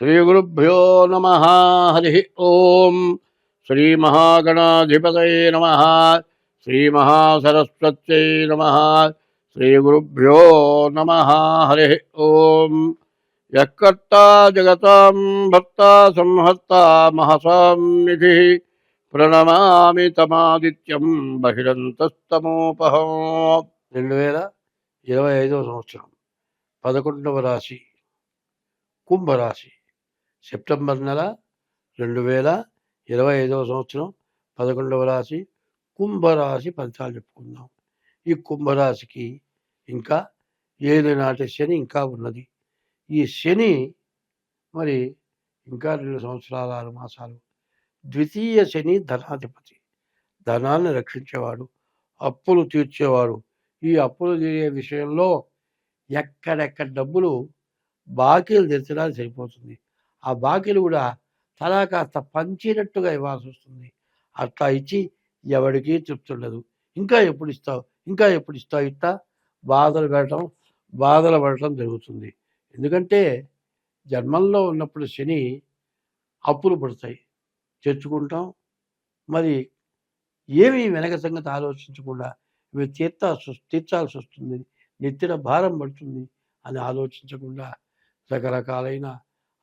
శ్రీగురుభ్యో నమ. హరి ఓం. శ్రీ మహాగణాధిపతయ నమ. శ్రీ మహాసరస్వత్యై నమ. శ్రీ గురుభ్యో నమ. హరి ఓం. యకర్త జగతాం భర్త సంహర్త మహసాం నిధి ప్రణమామి తమాదిత్యం బహిరంతస్తమోపహం. రెండు వేల ఇరవై ఐదవ సంవత్సరం పదకొండవ రాశి కుంభరాశి. సెప్టెంబర్ నెల రెండు వేల ఇరవై ఐదవ సంవత్సరం పదకొండవ రాశి కుంభరాశి ఫలితాలు చెప్పుకుందాం. ఈ కుంభరాశికి ఇంకా ఏడు నాటి శని ఇంకా ఉన్నది. ఈ శని మరి ఇంకా రెండు సంవత్సరాలు ఆరు మాసాలు. ద్వితీయ శని ధనాధిపతి. ధనాన్ని రక్షించేవాడు అప్పులు తీర్చేవాడు. ఈ అప్పులు తీరే విషయంలో ఎక్కడెక్కడ డబ్బులు బాకీలు తెచ్చడానికి సరిపోతుంది. ఆ బాకీలు కూడా తలా కాస్త పంచినట్టుగా ఇవ్వాల్సి వస్తుంది అట్లా ఇచ్చి ఎవడికి తృప్తి ఉండదు. ఇంకా ఎప్పుడు ఇస్తావు? ఇంకా ఎప్పుడు ఇస్తావు? ఇట్లా బాధలు పెట్టడం బాధలు పడటం జరుగుతుంది. ఎందుకంటే జన్మంలో ఉన్నప్పుడు శని అప్పులు పడతాయి. తెచ్చుకుంటాం. మరి ఏమి వెనక సంగతి ఆలోచించకుండా ఇవి తీర్చాల్సి తీర్చాల్సి వస్తుంది నెత్తిన భారం పడుతుంది అని ఆలోచించకుండా రకరకాలైన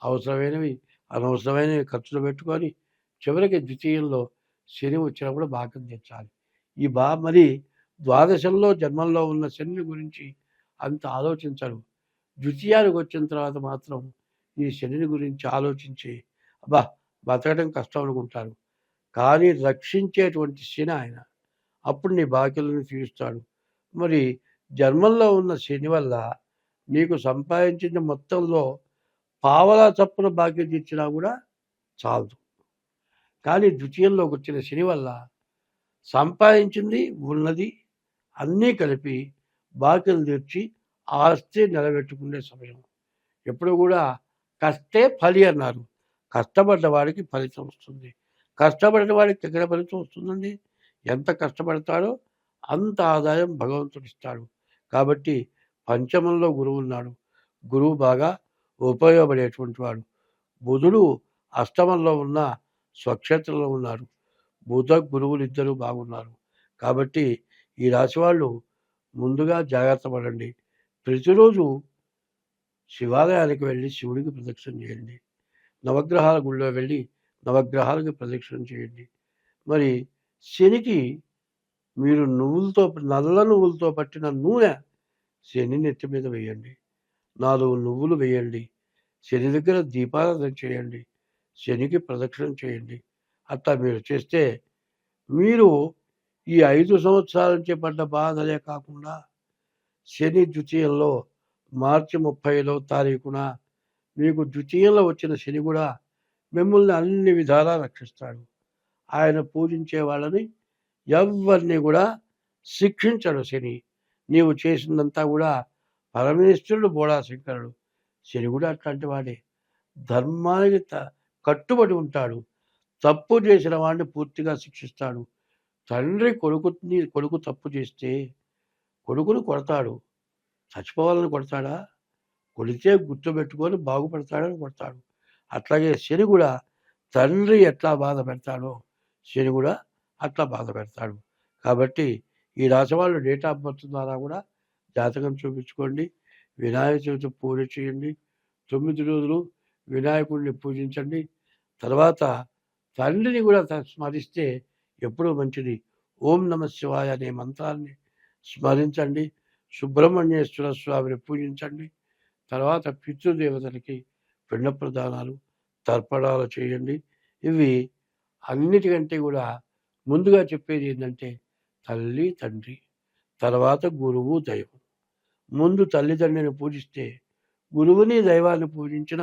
అవసరమైనవి అనవసరమైనవి ఖర్చులు పెట్టుకొని చివరికి ద్వితీయంలో శని వచ్చినప్పుడు భాగం తెచ్చాలి. ఈ బా మరి ద్వాదశంలో జన్మంలో ఉన్న శని గురించి అంత ఆలోచించరు. ద్వితీయానికి వచ్చిన తర్వాత మాత్రం ఈ శనిని గురించి ఆలోచించి అబ్బా బతకడం కష్టం అనుకుంటారు. కానీ రక్షించేటువంటి శని ఆయన అప్పుడు నీ బాకీలను తీరుస్తాడు. మరి జన్మంలో ఉన్న శని వల్ల నీకు సంపాదించిన మొత్తంలో పావలా చప్పున బాకీ తీర్చినా కూడా చాలదు. కానీ ద్వితీయంలోకి వచ్చిన శని వల్ల సంపాదించింది ఉన్నది అన్నీ కలిపి బాకీలు తీర్చి ఆస్తి నిలబెట్టుకునే సమయం. ఎప్పుడు కూడా కష్టే ఫలి అన్నారు. కష్టపడ్డ వాడికి ఫలితం వస్తుంది. కష్టపడిన వాడికి ఎక్కడ ఫలితం వస్తుందండి. ఎంత కష్టపడతాడో అంత ఆదాయం భగవంతుడు ఇస్తాడు కాబట్టి పంచమంలో గురువు ఉన్నాడు. గురువు బాగా ఉపయోగపడేటువంటి వాడు. బుధుడు అష్టమంలో ఉన్న స్వక్షేత్రంలో ఉన్నారు. బుధ గురువులు ఇద్దరు బాగున్నారు. కాబట్టి ఈ రాశి వాళ్ళు ముందుగా జాగ్రత్త పడండి. ప్రతిరోజు శివాలయానికి వెళ్ళి శివుడికి ప్రదక్షిణ చేయండి. నవగ్రహాల గుళ్ళో వెళ్ళి నవగ్రహాలకు ప్రదక్షిణ చేయండి. మరి శనికి మీరు నువ్వులతో నల్ల నువ్వులతో పట్టిన నూనె శని నెత్తి మీద వేయండి. నాలుగు నువ్వులు వేయండి. శని దగ్గర దీపారాధన చేయండి. శనికి ప్రదక్షిణం చేయండి. అట్లా మీరు చేస్తే మీరు ఈ ఐదు సంవత్సరాల నుంచి పడ్డ బాధలే కాకుండా శని ద్వితీయంలో మార్చి ముప్పైలో తారీఖున మీకు ద్వితీయంలో వచ్చిన శని కూడా మిమ్మల్ని అన్ని విధాలా రక్షిస్తాడు. ఆయన పూజించే వాళ్ళని ఎవరిని కూడా శిక్షించడు శని. నీవు చేసిందంతా కూడా పరమేశ్వరుడు బోడా శంకరుడు. శని కూడా అట్లాంటి వాడే. ధర్మానికి త- కట్టుబడి ఉంటాడు. తప్పు చేసిన వాడిని పూర్తిగా శిక్షిస్తాడు. తండ్రి కొడుకుని కొడుకు తప్పు చేస్తే కొడుకును కొడతాడు. చచ్చిపోవాలని కొడతాడా? కొడితే గుర్తుపెట్టుకొని బాగుపడతాడని కొడతాడు. అట్లాగే శని కూడా తండ్రి ఎట్లా బాధ పెడతాడో శని కూడా అట్లా బాధ పెడతాడు. కాబట్టి ఈ రాశి వాళ్ళు డేట్ ఆఫ్ బర్త్ ద్వారా కూడా జాతకం చూపించుకోండి. వినాయక చవితి పూజ చేయండి. తొమ్మిది రోజులు వినాయకుడిని పూజించండి. తర్వాత తండ్రిని కూడా స్మరిస్తే ఎప్పుడూ మంచిది. ఓం నమ శివాయ అనే మంత్రాన్ని స్మరించండి. సుబ్రహ్మణ్యేశ్వర స్వామిని పూజించండి. తర్వాత పితృదేవతలకి పిండ ప్రదానాలు తర్పణాలు చేయండి. ఇవి అన్నిటికంటే కూడా ముందుగా చెప్పేది ఏంటంటే తల్లి తండ్రి తర్వాత గురువు దైవం. ముందు తల్లిదండ్రిని పూజిస్తే గురువుని దైవాన్ని పూజించిన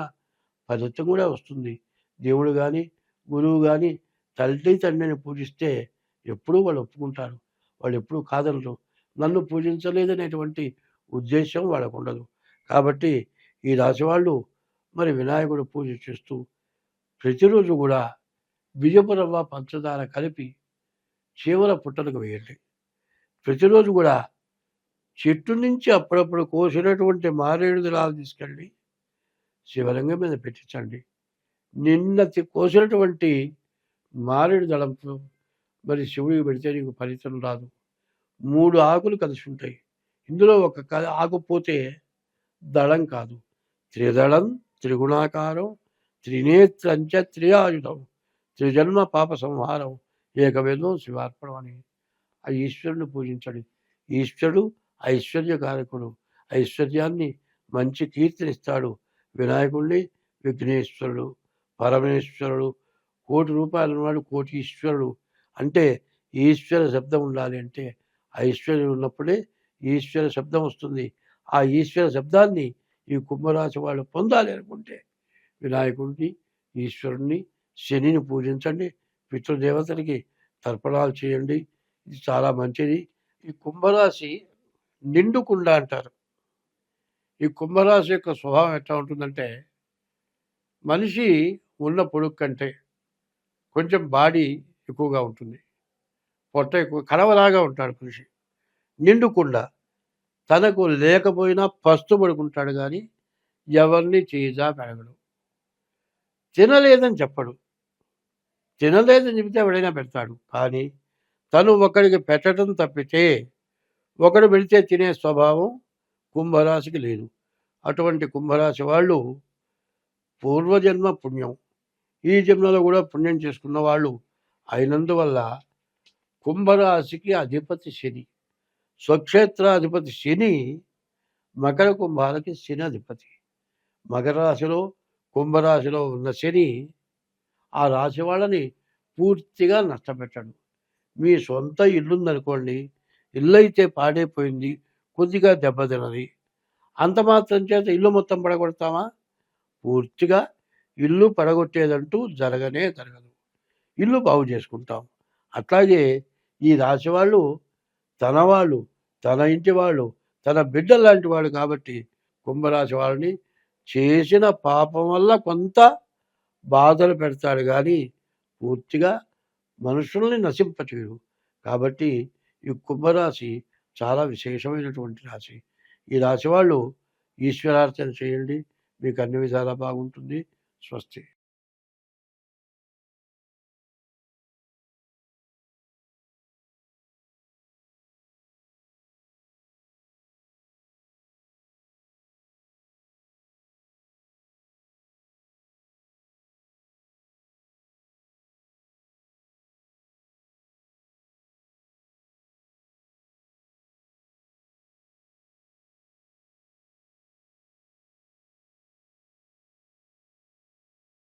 ఫలితం కూడా వస్తుంది. దేవుడు కానీ గురువు కానీ తల్లి తండ్రిని పూజిస్తే ఎప్పుడూ వాళ్ళు ఒప్పుకుంటారు. వాళ్ళు ఎప్పుడూ కాదనరు. నన్ను పూజించలేదనేటువంటి ఉద్దేశం వాళ్ళకు ఉండదు. కాబట్టి ఈ రాశి వాళ్ళు మరి వినాయకుడు పూజ చేస్తూ ప్రతిరోజు కూడా బియ్యపు రవ్వ పంచదార కలిపి చీవల పుట్టలకు వేయండి. ప్రతిరోజు కూడా చెట్టు నుంచి అప్పుడప్పుడు కోసినటువంటి మారేడు దళాలు తీసుకెళ్ళి శివలింగం మీద పెట్టించండి. నిన్న కోసినటువంటి మారేడు దళంతో మరి శివుడికి పెడితే నీకు ఫలితం రాదు. మూడు ఆకులు కలిసి ఉంటాయి. ఇందులో ఒక క- ఆకు పోతే దళం కాదు. త్రిదళం త్రిగుణాకారం త్రినేత్రంచ త్రియాయుధం త్రిజన్మ పాప సంహారం ఏకవేదం శివార్పణం అని ఆ ఈశ్వరుని పూజించండి. ఈశ్వరుడు ఐశ్వర్యకారకుడు ఐశ్వర్యాన్ని మంచి కీర్తినిస్తాడు వినాయకుడిని విఘ్నేశ్వరుడు. పరమేశ్వరుడు కోటి రూపాయలు వాడు కోటి ఈశ్వరుడు అంటే ఈశ్వర శబ్దం ఉండాలి అంటే ఐశ్వర్యం ఉన్నప్పుడే ఈశ్వర శబ్దం వస్తుంది. ఆ ఈశ్వర శబ్దాన్ని ఈ కుంభరాశి వాళ్ళు పొందాలి అనుకుంటే వినాయకుడిని ఈశ్వరుణ్ణి శనిని పూజించండి పితృదేవతలకి తర్పణాలు చేయండి. ఇది చాలా మంచిది. ఈ కుంభరాశి నిండుకుండ అంటారు. ఈ కుంభరాశి యొక్క స్వభావం ఎట్లా ఉంటుందంటే మనిషి ఉన్న పొడుగు కంటే కొంచెం బాడీ ఎక్కువగా ఉంటుంది. పొట్ట ఎక్కువ కడవలాగా ఉంటాడు మనిషి. నిండుకుండ తనకు లేకపోయినా పస్తు పడుకుంటాడు కానీ ఎవరిని చీజా పెరగడు. తినలేదని చెప్పడు. తినలేదని చెబితే ఎవడైనా పెడతాడు. కానీ తను ఒకరికి పెట్టడం తప్పితే ఒకడు పెడితే తినే స్వభావం కుంభరాశికి లేదు. అటువంటి కుంభరాశి వాళ్ళు పూర్వజన్మ పుణ్యం. ఈ జన్మలో కూడా పుణ్యం చేసుకున్న వాళ్ళు అయినందువల్ల కుంభరాశికి అధిపతి శని. స్వక్షేత్రాధిపతి శని మకర కుంభాలకి శని అధిపతి. మకర రాశిలో కుంభరాశిలో ఉన్న శని ఆ రాశి వాళ్ళని పూర్తిగా నష్టపెట్టాడు. మీ సొంత ఇల్లు ఉందనుకోండి ఇల్లు అయితే పాడైపోయింది కొద్దిగా దెబ్బతిన్నది అంత మాత్రం చేత ఇల్లు మొత్తం పడగొడతామా? పూర్తిగా ఇల్లు పడగొట్టేదంటూ జరగనే జరగదు. ఇల్లు బాగు చేసుకుంటాం. అట్లాగే ఈ రాశి వాళ్ళు తన వాళ్ళు తన ఇంటి వాళ్ళు తన బిడ్డ లాంటి వాళ్ళు కాబట్టి కుంభరాశి వాళ్ళని చేసిన పాపం వల్ల కొంత బాధలు పెడతాడు కానీ పూర్తిగా మనుషుల్ని నశింపచేయడు కాబట్టి ఈ కుంభరాశి చాలా విశేషమైనటువంటి రాశి. ఈ రాశి వాళ్ళు ఈశ్వరార్చన చేయండి. మీకు అన్ని విధాలా బాగుంటుంది. స్వస్తి.